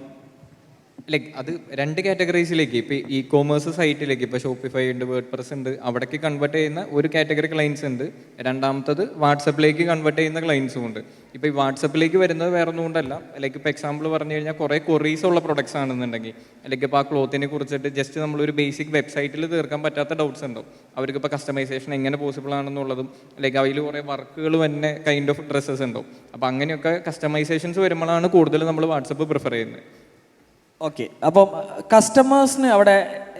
ലൈക്ക് അത് രണ്ട് കാറ്റഗറീസിലേക്ക് ഇപ്പോൾ ഇ കോമേഴ്സ് സൈറ്റിലേക്ക് ഇപ്പോൾ ഷോപ്പിഫൈ ഉണ്ട് വേർഡ് പ്രസ് ഉണ്ട് അവിടേക്ക് കൺവേർട്ട് ചെയ്യുന്ന ഒരു കാറ്റഗറി ക്ലയൻസ് ഉണ്ട്. രണ്ടാമത്തത് വാട്സപ്പിലേക്ക് കൺവേർട്ട് ചെയ്യുന്ന ക്ലയൻസും ഉണ്ട്. ഇപ്പോൾ ഈ വാട്സപ്പിലേക്ക് വരുന്നത് വേറെ ഒന്നും കൊണ്ടല്ല. ലൈക്ക് ഇപ്പോൾ എക്സാമ്പിൾ പറഞ്ഞു കഴിഞ്ഞാൽ കുറേ കൊറീസ് ഉള്ള പ്രൊഡക്ട്സ് ആണെന്നുണ്ടെങ്കിൽ അല്ലെങ്കിൽ ഇപ്പോൾ ആ ക്ലോത്തിനെ കുറിച്ചിട്ട് ജസ്റ്റ് നമ്മളൊരു ബേസിക് വെബ്സൈറ്റിൽ തീർക്കാൻ പറ്റാത്ത ഡൗട്ട്സ് ഉണ്ടോ അവർക്ക് ഇപ്പോൾ കസ്റ്റമൈസേഷൻ എങ്ങനെ പോസിബിൾ ആണെന്നുള്ളതും അല്ലെങ്കിൽ അതിൽ കുറേ വർക്കുകൾ തന്നെ കൈൻഡ് ഓഫ് ഡ്രസ്സസ് ഉണ്ടാവും. അപ്പോൾ അങ്ങനെയൊക്കെ കസ്റ്റമൈസേഷൻസ് വരുമ്പോഴാണ് കൂടുതൽ നമ്മൾ വാട്സപ്പ് പ്രിഫർ ചെയ്യുന്നത്. ഓക്കെ അപ്പം കസ്റ്റമേഴ്സിന് അവിടെ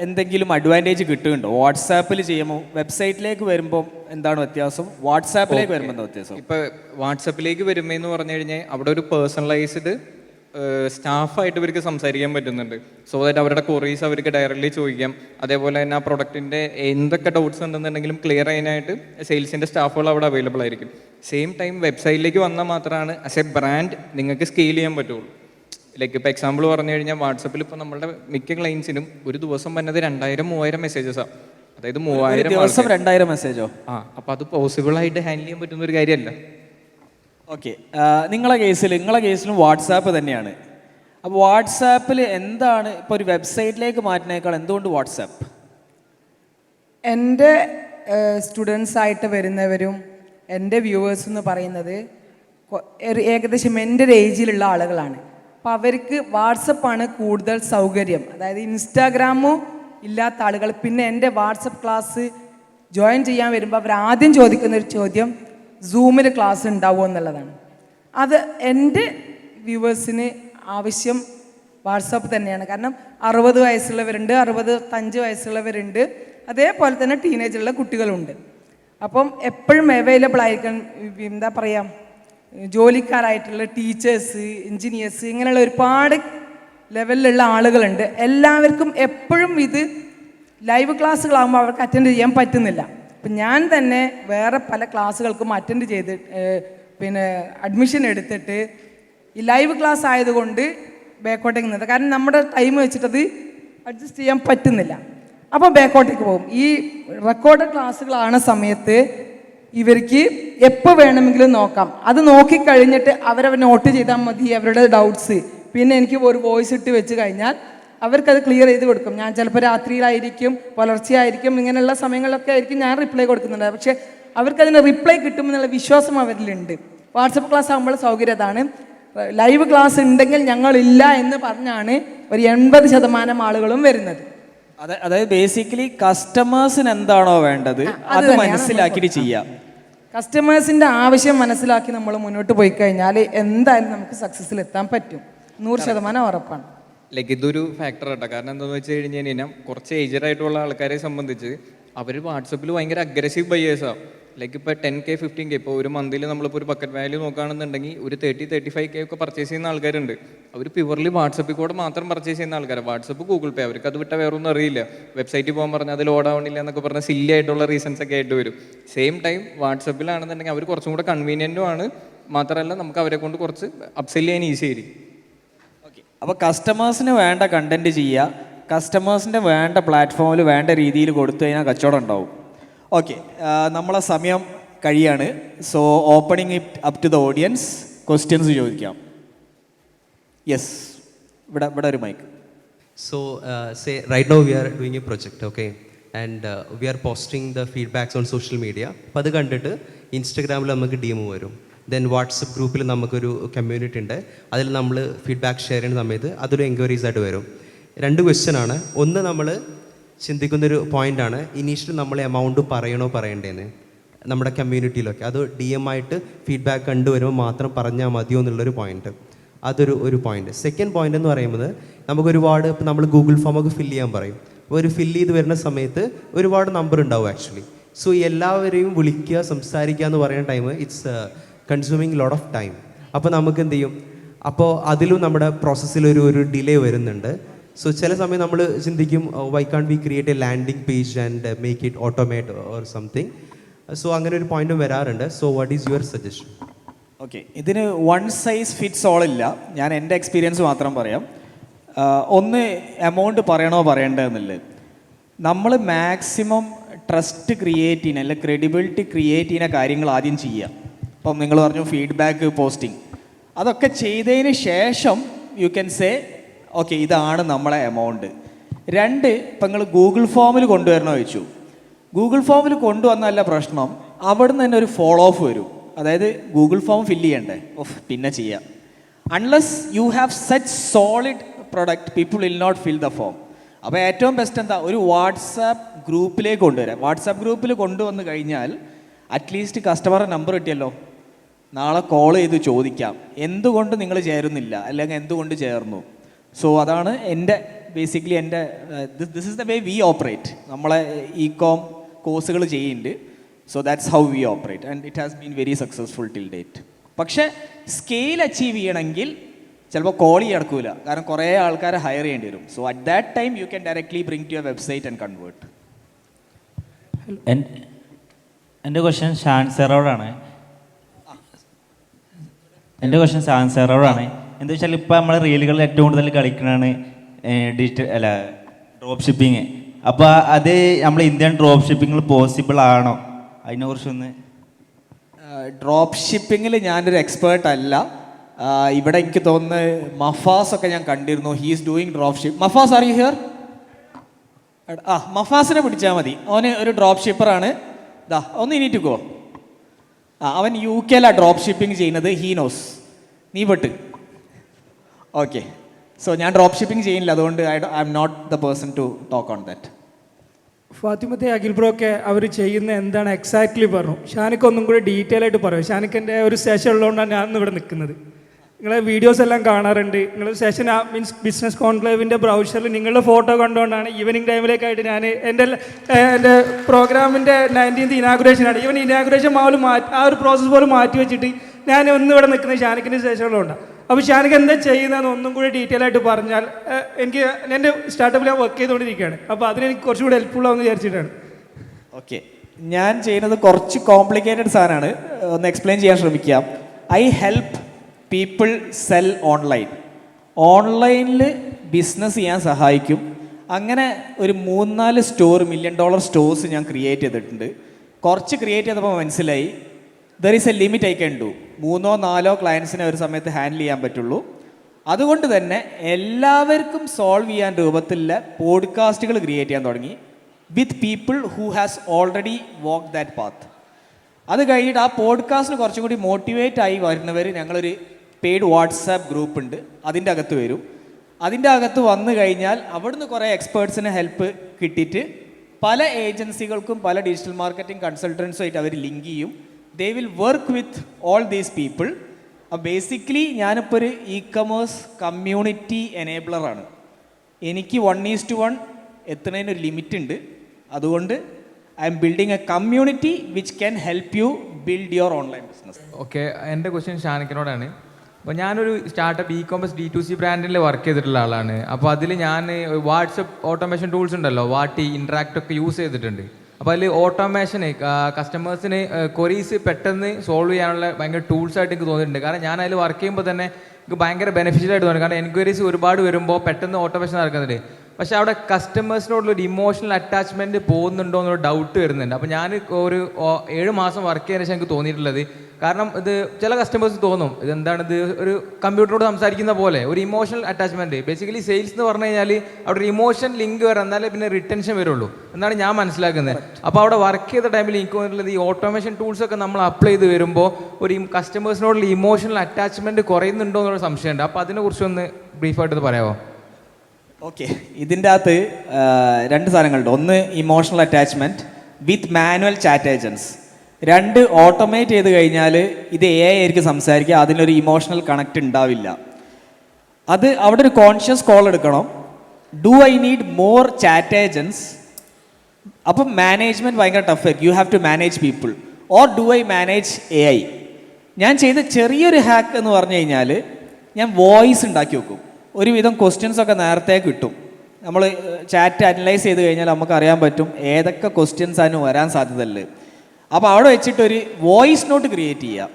എന്തെങ്കിലും അഡ്വാന്റേജ് കിട്ടുന്നുണ്ടോ? വാട്സാപ്പിൽ ചെയ്യുമ്പോൾ വെബ്സൈറ്റിലേക്ക് വരുമ്പോൾ എന്താണ് വ്യത്യാസം? വാട്സാപ്പിലേക്ക് വരുമ്പോൾ എന്താ വ്യത്യാസം? ഇപ്പോൾ വാട്സാപ്പിലേക്ക് വരുമ്പോൾ എന്ന് പറഞ്ഞു കഴിഞ്ഞാൽ അവിടെ ഒരു പേഴ്സണലൈസ്ഡ് സ്റ്റാഫായിട്ട് ഇവർക്ക് സംസാരിക്കാൻ പറ്റുന്നുണ്ട്. സോ ദാറ്റ് അവരുടെ കൊറീസ് അവർക്ക് ഡയറക്റ്റ്ലി ചോദിക്കാം. അതേപോലെ തന്നെ ആ പ്രൊഡക്റ്റിന്റെ എന്തൊക്കെ ഡൗട്ട്സ് ഉണ്ടെന്നുണ്ടെങ്കിലും ക്ലിയർ ചെയ്യാനായിട്ട് സെയിൽസിന്റെ സ്റ്റാഫുകൾ അവിടെ അവൈലബിൾ ആയിരിക്കും. സെയിം ടൈം വെബ്സൈറ്റിലേക്ക് വന്നാൽ മാത്രമാണ് ആസ് എ ബ്രാൻഡ് നിങ്ങൾക്ക് സ്കെയിൽ ചെയ്യാൻ പറ്റുള്ളൂ. ലൈക്ക് ഇപ്പോൾ എക്സാമ്പിൾ പറഞ്ഞു കഴിഞ്ഞാൽ വാട്സപ്പിൽ ഇപ്പോൾ നമ്മളുടെ മിക്ക ക്ലയൻസിനും ഒരു ദിവസം വന്നത് രണ്ടായിരം മൂവായിരം മെസ്സേജസാണ് അതായത് ഒരു മൂവായിരം ദിവസം രണ്ടായിരം മെസ്സേജോ ആ അപ്പോൾ അത് പോസിബിൾ ആയിട്ട് ഹാൻഡിൽ ചെയ്യാൻ പറ്റുന്ന ഒരു കാര്യമല്ല. ഓക്കെ നിങ്ങളെ കേസിൽ നിങ്ങളെ കേസിലും വാട്സാപ്പ് തന്നെയാണ്. അപ്പോൾ വാട്സാപ്പിൽ എന്താണ് ഇപ്പോൾ ഒരു വെബ്സൈറ്റിലേക്ക് മാറ്റുന്നേക്കാൾ എന്തുകൊണ്ട് വാട്സാപ്പ് എന്റെ സ്റ്റുഡൻസ് ആയിട്ട് വരുന്നവരും എന്റെ വ്യൂവേഴ്സ് എന്ന് പറയുന്നത് ഏകദേശം എന്റെ ഒരു ഏജിലുള്ള ആളുകളാണ്. അപ്പോൾ അവർക്ക് വാട്സപ്പാണ് കൂടുതൽ സൗകര്യം. അതായത് ഇൻസ്റ്റാഗ്രാമോ ഇല്ലാത്ത ആളുകൾ. പിന്നെ എന്റെ വാട്സപ്പ് ക്ലാസ് ജോയിൻ ചെയ്യാൻ വരുമ്പോൾ അവർ ആദ്യം ചോദിക്കുന്ന ഒരു ചോദ്യം സൂമിൽ ക്ലാസ് ഉണ്ടാവുമോ എന്നുള്ളതാണ്. അത് എന്റെ വ്യൂവേഴ്സിന് ആവശ്യം വാട്സപ്പ് തന്നെയാണ്. കാരണം അറുപത് വയസ്സുള്ളവരുണ്ട് അറുപത് അഞ്ച് വയസ്സുള്ളവരുണ്ട്. അതേപോലെ തന്നെ ടീനേജുള്ള കുട്ടികളുണ്ട്. അപ്പം എപ്പോഴും അവൈലബിൾ ആയിരിക്കണം. എന്താ പറയുക ജോലിക്കാരായിട്ടുള്ള ടീച്ചേഴ്സ് എഞ്ചിനീയേഴ്സ് ഇങ്ങനെയുള്ള ഒരുപാട് ലെവലിലുള്ള ആളുകളുണ്ട്. എല്ലാവർക്കും എപ്പോഴും ഇത് ലൈവ് ക്ലാസ്സുകളാകുമ്പോൾ അവർക്ക് അറ്റൻഡ് ചെയ്യാൻ പറ്റുന്നില്ല. അപ്പം ഞാൻ തന്നെ വേറെ പല ക്ലാസ്സുകൾക്കും അറ്റൻഡ് ചെയ്ത് പിന്നെ അഡ്മിഷൻ എടുത്തിട്ട് ഈ ലൈവ് ക്ലാസ് ആയതുകൊണ്ട് ബാക്കോട്ടേക്ക് നിന്നത്. കാരണം നമ്മുടെ ടൈം വെച്ചിട്ടത് അഡ്ജസ്റ്റ് ചെയ്യാൻ പറ്റുന്നില്ല. അപ്പോൾ ബാക്കോട്ടേക്ക് പോകും. ഈ റെക്കോർഡ് ക്ലാസ്സുകളാണ് സമയത്ത് ഇവർക്ക് എപ്പോൾ വേണമെങ്കിലും നോക്കാം. അത് നോക്കിക്കഴിഞ്ഞിട്ട് അവരവർ നോട്ട് ചെയ്താൽ മതി അവരുടെ ഡൗട്ട്സ് പിന്നെ എനിക്ക് ഒരു വോയിസ് ഇട്ട് വെച്ച് കഴിഞ്ഞാൽ അവർക്കത് ക്ലിയർ ചെയ്ത് കൊടുക്കും. ഞാൻ ചിലപ്പോൾ രാത്രിയിലായിരിക്കും പുലർച്ചെയായിരിക്കും ഇങ്ങനെയുള്ള സമയങ്ങളിലൊക്കെ ആയിരിക്കും ഞാൻ റിപ്ലൈ കൊടുക്കുന്നുണ്ട്. പക്ഷേ അവർക്കതിന് റിപ്ലൈ കിട്ടുമെന്നുള്ള വിശ്വാസം അവരിലുണ്ട്. വാട്സപ്പ് ക്ലാസ് ആകുമ്പോൾ സൗകര്യം അതാണ്. ലൈവ് ക്ലാസ് ഉണ്ടെങ്കിൽ ഞങ്ങളില്ല എന്ന് പറഞ്ഞാണ് ഒരു എൺപത് ശതമാനം ആളുകളും വരുന്നത്. അതായത് ബേസിക്കലി കസ്റ്റമേഴ്സിന് എന്താണോ വേണ്ടത് അത് മനസ്സിലാക്കിയിട്ട് ചെയ്യാം. കസ്റ്റമേഴ്സിന്റെ ആവശ്യം മനസ്സിലാക്കി നമ്മൾ മുന്നോട്ട് പോയി കഴിഞ്ഞാൽ എന്തായാലും നമുക്ക് സക്സസിൽ എത്താൻ പറ്റും. നൂറ് ശതമാനം ഉറപ്പാണ്. ലൈക്ക് ഇതൊരു ഫാക്ടർ കേട്ടോ കാരണം എന്താണെന്ന് വെച്ച് കഴിഞ്ഞ് കഴിഞ്ഞാൽ കുറച്ച് ഏജഡ് ആയിട്ടുള്ള ആൾക്കാരെ സംബന്ധിച്ച് അവർ വാട്സപ്പിൽ ഭയങ്കര അഗ്രസീവ് ബയ്യേഴ്സാണ് ലൈക്ക് ഇപ്പോൾ ടെൻ കെ ഫിഫ്റ്റീൻ കെ ഇപ്പോൾ ഒരു മന്തിൽ നമ്മളിപ്പോൾ ഒരു ബക്കറ്റ് വാല്യൂ നോക്കുകയാണെന്നുണ്ടെങ്കിൽ ഒരു തേർട്ടി തേർട്ടി ഫൈവ് കെ ഒക്കെ പർച്ചേസ് ചെയ്യുന്ന ആൾക്കാരുണ്ട്. അവർ പ്യുവർലി വാട്സപ്പിൽ കൂടെ മാത്രം പർച്ചേസ് ചെയ്യുന്ന ആൾക്കാർ വാട്സപ്പ് ഗൂഗിൾ പേ അവർക്ക് അത് വിട്ട വേറൊന്നും അറിയില്ല. വെബ്സൈറ്റിൽ പോകാൻ പറഞ്ഞാൽ അത് ലോഡ് ആവണില്ല എന്നൊക്കെ പറഞ്ഞാൽ സില്ലി ആയിട്ടുള്ള റീസൺസ് ഒക്കെ ആയിട്ട് വരും. സെയിം ടൈം വാട്സപ്പിലാണെന്നുണ്ടെങ്കിൽ അവർ കുറച്ചും കൂടെ കൺവീനിയന്റും ആണ്. മാത്രമല്ല നമുക്ക് അവരെ കൊണ്ട് കുറച്ച് അപ്സെൽ ചെയ്യാൻ ഈസി ആയിരിക്കും. ഓക്കെ അപ്പോൾ കസ്റ്റമേഴ്സിന് വേണ്ട കണ്ടന്റ് ചെയ്യുക. കസ്റ്റമേഴ്സിന്റെ വേണ്ട പ്ലാറ്റ്ഫോമിൽ വേണ്ട രീതിയിൽ കൊടുത്തു കഴിഞ്ഞാൽ കച്ചവടം ഉണ്ടാവും. ഓക്കെ നമ്മളെ സമയം കഴിയാണ്. So opening it up to the audience questions ചോദിക്കാം. യെസ് ഇവിടെ ഇവിടെ ഒരു mic so say right no we are doing a project okay and we are posting the feedbacks on social media അപ്പം അത് കണ്ടിട്ട് ഇൻസ്റ്റഗ്രാമിൽ നമുക്ക് ഡി എം വരും. ദെൻ വാട്സപ്പ് ഗ്രൂപ്പിൽ നമുക്കൊരു കമ്മ്യൂണിറ്റി ഉണ്ട്. അതിൽ നമ്മൾ ഫീഡ്ബാക്ക് ഷെയർ ചെയ്യുന്ന സമയത്ത് അതൊരു എൻക്വയറീസ് ആയിട്ട് വരും. രണ്ട് ക്വസ്റ്റ്യൻ ആണ്. ഒന്ന് നമ്മൾ ചിന്തിക്കുന്നൊരു പോയിന്റാണ് ഇനീഷ്യൽ നമ്മൾ എമൗണ്ട് പറയണോ പറയണ്ടേന്ന് നമ്മുടെ കമ്മ്യൂണിറ്റിയിലൊക്കെ അത് ഡി എം ആയിട്ട് ഫീഡ്ബാക്ക് കണ്ടുവരുമ്പോൾ മാത്രം പറഞ്ഞാൽ മതിയോ എന്നുള്ളൊരു പോയിന്റ് അതൊരു ഒരു പോയിന്റ് സെക്കൻഡ് പോയിന്റ് എന്ന് പറയുന്നത് നമുക്ക് ഒരുപാട് ഇപ്പം നമ്മൾ ഗൂഗിൾ ഒക്കെ ഫില്ല് ചെയ്യാൻ പറയും. അപ്പോൾ ഒരു ഫില്ല് ചെയ്ത് വരുന്ന സമയത്ത് ഒരുപാട് നമ്പർ ഉണ്ടാവും ആക്ച്വലി സോ എല്ലാവരെയും വിളിക്കുക സംസാരിക്കുക എന്ന് പറയുന്ന time it's consuming lot of time അപ്പോൾ നമുക്ക് എന്ത് ചെയ്യും? അപ്പോൾ അതിലും നമ്മുടെ പ്രോസസ്സിൽ ഒരു ഒരു ഡിലേ വരുന്നുണ്ട്. സോ ചില സമയം നമ്മൾ ചിന്തിക്കും why can we create a landing page and make it automate or something so അങ്ങനെ ഒരു പോയിന്റും വരാറുണ്ട്. So what is your suggestion okay ഇതിന് വൺ സൈസ് ഫിറ്റ്സ് ഓൾ ഇല്ല. ഞാൻ എന്റെ എക്സ്പീരിയൻസ് മാത്രം പറയാം. ആ, ഒന്ന് എമൗണ്ട് പറയണോ പറയണ്ടെന്നുള്ളത് നമ്മൾ മാക്സിമം ട്രസ്റ്റ് ക്രിയേറ്റ് ചെയ്യുന്ന അല്ലെങ്കിൽ ക്രെഡിബിലിറ്റി ക്രിയേറ്റ് ചെയ്യുന്ന കാര്യങ്ങൾ ആദ്യം ചെയ്യുക. ഇപ്പം നിങ്ങൾ പറഞ്ഞു ഫീഡ്ബാക്ക് പോസ്റ്റിംഗ് അതൊക്കെ ചെയ്തതിന് ശേഷം യു ക്യാൻ സേ ഓക്കെ ഇതാണ് നമ്മളെ എമൗണ്ട് രണ്ട് ഇപ്പം നിങ്ങൾ ഗൂഗിൾ ഫോമിൽ കൊണ്ടുവരണോ ചോദിച്ചു. ഗൂഗിൾ ഫോമിൽ കൊണ്ടുവന്നല്ല പ്രശ്നം. അവിടുന്ന് തന്നെ ഒരു ഫോളോ ഓഫ് വരും. അതായത് ഗൂഗിൾ ഫോം ഫില്ല് ചെയ്യണ്ടേ? ഓഫ് പിന്നെ ചെയ്യാം. Unless you have such solid product people will not fill the form അപ്പോൾ ഏറ്റവും ബെസ്റ്റ് എന്താ? ഒരു വാട്സാപ്പ് ഗ്രൂപ്പിലേക്ക് കൊണ്ടുവരാം. വാട്സാപ്പ് ഗ്രൂപ്പിൽ കൊണ്ടുവന്ന് കഴിഞ്ഞാൽ അറ്റ്ലീസ്റ്റ് കസ്റ്റമറെ നമ്പർ കിട്ടിയല്ലോ? നാളെ കോൾ ചെയ്ത് ചോദിക്കാം. എന്തുകൊണ്ട് നിങ്ങൾ ചേരുന്നില്ല? അല്ലെങ്കിൽ എന്തുകൊണ്ട് ചേർന്നു? സോ അതാണ് എന്റെ ബേസിക്കലി എന്റെ this is the way we operate നമ്മളെ ഇ കോം കോഴ്സുകൾ ചെയ്യുന്നുണ്ട്. So that's how we operate and it has been very successful till date പക്ഷേ സ്കെയിൽ അച്ചീവ് ചെയ്യണമെങ്കിൽ ചിലപ്പോൾ കോൾ നടക്കൂല കാരണം കുറേ ആൾക്കാരെ ഹയർ ചെയ്യേണ്ടി വരും. So at that time you can directly bring to your website and convert N- എന്റെ ക്വസ്റ്റ്യൻ ഷാൻ സെറോടാണ് എന്റെ ക്വസ്റ്റ്യൻ ഷാൻ സെറോടാണ് എന്താ വെച്ചാൽ ഇപ്പോൾ നമ്മൾ റീലുകളിൽ ഏറ്റവും കൂടുതൽ കളിക്കുന്നതാണ് ഡിജിറ്റൽ അല്ല ഡ്രോപ്പ് ഷിപ്പിങ് അപ്പോൾ അത് നമ്മൾ ഇന്ത്യൻ ഡ്രോപ്പ് ഷിപ്പിങ്ങിൽ പോസിബിൾ ആണോ? അതിനെക്കുറിച്ചൊന്ന് ഡ്രോപ്പ് ഷിപ്പിങ്ങിൽ ഞാനൊരു എക്സ്പേർട്ട് അല്ല. ഇവിടെ എനിക്ക് തോന്നുന്നു മഫാസ് ഒക്കെ ഞാൻ കണ്ടിരുന്നു. He's doing drop ship Mafas are you here ആ മഫാസിനെ പിടിച്ചാൽ മതി. അവന് ഒരു ഡ്രോപ്പ് ഷിപ്പറാണ് ദാ ഒന്ന് ഇനിയിട്ട് ഗോ ആ അവൻ യു കെയിലാണ് ഡ്രോപ്പ് ഷിപ്പിംഗ് ചെയ്യുന്നത്. ഹീനോസ് നീ പെട്ട് ഓക്കെ സോ ഞാൻ ഡ്രോപ്പ് ഷിപ്പിംഗ് ചെയ്യുന്നില്ല അതുകൊണ്ട് I I'm not the person to talk on that ഫാത്തിമത്തെ Akhil bro ഒക്കെ അവർ ചെയ്യുന്ന എന്താണ് എക്സാക്ട്ലി പറഞ്ഞു. ഷാനിക്ക് ഒന്നും കൂടി ഡീറ്റെയിൽ ആയിട്ട് പറയും. ഷാനിക്കിന്റെ ഒരു സെഷൻ ഉള്ളതുകൊണ്ടാണ് ഞാൻ ഇവിടെ നിൽക്കുന്നത്. നിങ്ങളെ വീഡിയോസ് എല്ലാം കാണാറുണ്ട്. നിങ്ങൾ സെഷൻ മീൻസ് ബിസിനസ് കോൺക്ലേവിന്റെ ബ്രൗഷറിൽ നിങ്ങളുടെ ഫോട്ടോ കണ്ടുകൊണ്ടാണ് ഈവനിങ് ടൈമിലേക്കായിട്ട് ഞാൻ എന്റെ എന്റെ പ്രോഗ്രാമിന്റെ നയന്റീൻത് ഇനാഗുറേഷനാണ് ഈവൻ ഇനാഗുറേഷൻ പോലും മാറ്റി ആ ഒരു പ്രോസസ്സ് പോലും മാറ്റി വെച്ചിട്ട് ഞാൻ ഒന്ന് ഇവിടെ നിൽക്കുന്നത് ഷാനിക്കിന്റെ സെഷനിലുണ്ട് അപ്പോൾ ഷാനിക്ക് എന്താ ചെയ്യുന്നതെന്ന് ഒന്നും കൂടി ഡീറ്റെയിൽ ആയിട്ട് പറഞ്ഞാൽ എനിക്ക് എന്റെ സ്റ്റാർട്ടപ്പിൽ ഞാൻ വർക്ക് ചെയ്തുകൊണ്ടിരിക്കുകയാണ്. അപ്പോൾ അതിനെനിക്ക് കുറച്ചുകൂടി ഹെൽപ്ഫുൾ ആവുമെന്ന് വിചാരിച്ചിട്ടാണ്. ഓക്കെ ഞാൻ ചെയ്യുന്നത് കുറച്ച് കോംപ്ലിക്കേറ്റഡ് സാധനമാണ്. ഒന്ന് എക്സ്പ്ലെയിൻ ചെയ്യാൻ ശ്രമിക്കാം. I help people sell online ഓൺലൈനിൽ ബിസിനസ് ചെയ്യാൻ സഹായിക്കും. അങ്ങനെ ഒരു മൂന്നാൽ സ്റ്റോർ മില്യൺ ഡോളർ സ്റ്റോഴ്സ് ഞാൻ ക്രിയേറ്റ് ചെയ്തിട്ടുണ്ട്. കുറച്ച് ക്രിയേറ്റ് ചെയ്തപ്പോൾ മനസ്സിലായി. There is a limit I can do മൂന്നോ നാലോ ക്ലയൻസിനെ ഒരു സമയത്ത് ഹാൻഡിൽ ചെയ്യാൻ പറ്റുള്ളൂ. അതുകൊണ്ട് തന്നെ എല്ലാവർക്കും സോൾവ് ചെയ്യാൻ രൂപത്തിലുള്ള പോഡ്കാസ്റ്റുകൾ ക്രിയേറ്റ് ചെയ്യാൻ തുടങ്ങി. With people who has already walk that path അത് കഴിഞ്ഞിട്ട് ആ പോഡ്കാസ്റ്റിന് കുറച്ചും കൂടി മോട്ടിവേറ്റ് ആയി വരുന്നവർ ഞങ്ങളൊരു പെയ്ഡ് വാട്സാപ്പ് ഗ്രൂപ്പ് ഉണ്ട്. അതിന്റെ അകത്ത് വരും. അതിന്റെ അകത്ത് വന്നു കഴിഞ്ഞാൽ അവിടുന്ന് കുറേ എക്സ്പേർട്സിന് ഹെൽപ്പ് കിട്ടിയിട്ട് പല ഏജൻസികൾക്കും പല ഡിജിറ്റൽ മാർക്കറ്റിംഗ് കൺസൾട്ടൻസുമായിട്ട് അവർ ലിങ്ക് ചെയ്യും. They will work with all these people basically ഞാനിപ്പോൾ ഒരു ഇ കമേഴ്സ് കമ്മ്യൂണിറ്റി എനേബിളറാണ് എനിക്ക് വൺ ഈസ് ടു വൺ എത്തുന്നതിന് ഒരു ലിമിറ്റ് ഉണ്ട് അതുകൊണ്ട് I'm building a community which can help you build your online business okay എന്റെ ക്വസ്റ്റ്യൻ ഷാനിക്കിനോടാണ്. അപ്പോൾ ഞാനൊരു startup e commerce D to C ബ്രാൻഡിൽ വർക്ക് ചെയ്തിട്ടുള്ള ആളാണ്. അപ്പോൾ അതിൽ ഞാൻ വാട്സപ്പ് ഓട്ടോമേഷൻ ടൂൾസ് ഉണ്ടല്ലോ വാട്ടി ഇൻട്രാക്ട് ഒക്കെ യൂസ് ചെയ്തിട്ടുണ്ട്. അപ്പോൾ അതിൽ ഓട്ടോമേഷന് കസ്റ്റമേഴ്സിന് കൊറീസ് പെട്ടെന്ന് സോൾവ് ചെയ്യാനുള്ള ഭയങ്കര ടൂൾസ് ആയിട്ട് എനിക്ക് തോന്നിയിട്ടുണ്ട്. കാരണം ഞാൻ അതിൽ വർക്ക് ചെയ്യുമ്പോൾ തന്നെ എനിക്ക് ഭയങ്കര ബെനിഫിഷ്യൽ ആയിട്ട് തോന്നി. കാരണം എൻക്വയറീസ് ഒരുപാട് വരുമ്പോൾ പെട്ടെന്ന് ഓട്ടോമേഷൻ നടക്കുന്നുണ്ട്. പക്ഷേ അവിടെ കസ്റ്റമേഴ്സിനോടുള്ള ഒരു ഇമോഷണൽ അറ്റാച്ച്മെന്റ് പോകുന്നുണ്ടോ എന്നൊരു ഡൗട്ട് വരുന്നുണ്ട്. അപ്പോൾ ഞാൻ ഒരു ഏഴ് മാസം വർക്ക് ചെയ്യാൻ ശേഷം എനിക്ക് തോന്നിയിട്ടുള്ളത് കാരണം ഇത് ചില കസ്റ്റമേഴ്സ് തോന്നും ഇത് എന്താണ് ഇത് ഒരു കമ്പ്യൂട്ടറോട് സംസാരിക്കുന്ന പോലെ ഒരു ഇമോഷണൽ അറ്റാച്ച്മെന്റ് ബേസിക്കലി സെയിൽസ് എന്ന് പറഞ്ഞു കഴിഞ്ഞാൽ അവിടെ ഒരു ഇമോഷൻ ലിങ്ക് വരെ എന്നാലേ പിന്നെ റിട്ടൻഷൻ വരുള്ളൂ. എന്നാണ് ഞാൻ മനസ്സിലാക്കുന്നത്. അപ്പോൾ അവിടെ വർക്ക് ചെയ്ത ടൈമിൽ എനിക്ക് തോന്നിയിട്ടുള്ളത് ഈ ഓട്ടോമേഷൻ ടൂൾസ് ഒക്കെ നമ്മൾ അപ്ലൈ ചെയ്ത് വരുമ്പോൾ ഒരു കസ്റ്റമേഴ്സിനോടുള്ള ഇമോഷണൽ അറ്റാച്ച്മെന്റ് കുറയുന്നുണ്ടോ എന്നുള്ള സംശയമുണ്ട്. അപ്പോൾ അതിനെക്കുറിച്ചൊന്ന് ബ്രീഫായിട്ട് പറയാമോ ഓക്കെ ഇതിന്റെ അകത്ത് രണ്ട് സാധനങ്ങളുണ്ട്. ഒന്ന് emotional attachment with manual chat agents രണ്ട് ഓട്ടോമേറ്റ് ചെയ്ത് കഴിഞ്ഞാൽ ഇത് എ ഐ ആയിരിക്കും സംസാരിക്കുക. അതിനൊരു ഇമോഷണൽ കണക്റ്റ് ഉണ്ടാവില്ല. അത് അവിടെ ഒരു കോൺഷ്യസ് കോൾ എടുക്കണം. Do I need more chat agents അപ്പം മാനേജ്മെന്റ് ഭയങ്കര ടഫ് ആയിരിക്കും. You have to manage people or do I manage A I ഞാൻ ചെയ്ത ചെറിയൊരു ഹാക്ക് എന്ന് പറഞ്ഞു കഴിഞ്ഞാൽ ഞാൻ വോയിസ് ഉണ്ടാക്കി വെക്കും. ഒരുവിധം ക്വസ്റ്റ്യൻസ് ഒക്കെ നേരത്തെ കിട്ടും. നമ്മൾ ചാറ്റ് അനലൈസ് ചെയ്ത് കഴിഞ്ഞാൽ നമുക്ക് അറിയാൻ പറ്റും ഏതൊക്കെ ക്വസ്റ്റ്യൻസ് അതിന് വരാൻ സാധ്യതയുള്ളത്. അപ്പോൾ അവിടെ വെച്ചിട്ട് ഒരു വോയിസ് നോട്ട് ക്രിയേറ്റ് ചെയ്യുക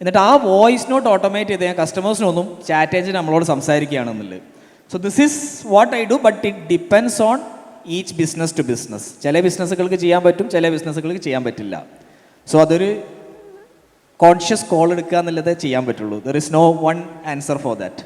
എന്നിട്ട് ആ വോയിസ് നോട്ട് ഓട്ടോമേറ്റ് ചെയ്ത് ഞാൻ കസ്റ്റമേഴ്സിനൊന്നും ചാറ്റ് എഞ്ചിന് നമ്മളോട് സംസാരിക്കുകയാണെന്നുള്ളത്. So this is what I do but it depends on each business to business ചില ബിസിനസ്സുകൾക്ക് ചെയ്യാൻ പറ്റും ചില ബിസിനസ്സുകൾക്ക് ചെയ്യാൻ പറ്റില്ല. സോ അതൊരു കോൺഷ്യസ് കോൾ എടുക്കുക എന്നുള്ളത് ചെയ്യാൻ പറ്റുള്ളൂ. There is no one answer for that